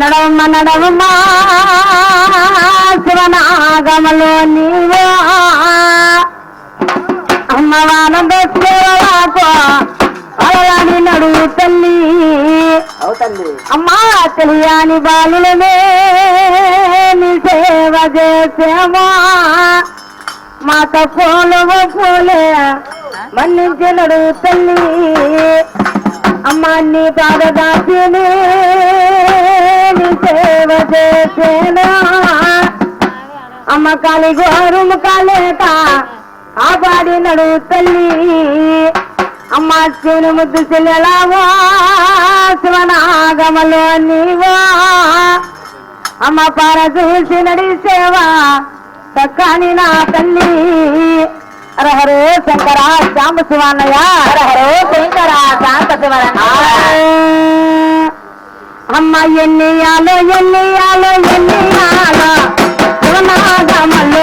నడవమ్మ నడవమ్మ శివనాగమలో నీవో. అమ్మవానంద సేవలాకో అలలాని నడువు తల్లి. అమ్మా తెలియని బాలులమే నీ సేవ చేసేమా. మాత పోలవ పోలే మన్నించి నడువు తల్లి. అమ్మాన్ని నీ పాదదాసిని సేవ చేసేనా. అమ్మ కాలి గోరుము కాలేక ఆ పాడి తల్లి. అమ్మ శివుని ముద్దు చెల్లెలావా శివనాగమలో నీవా. అమ్మ పార చూసి నడిసేవా తక్కని నా తల్లి. హరహరే శంకర శ్యామ శివానయ్య హరహరే శంకర శాంత శివనయ్య అమ్మ ఎన్నియాలో ఎన్నియాలో ఎన్నియాలో శివనాగమలో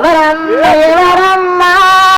I'm Yavaram,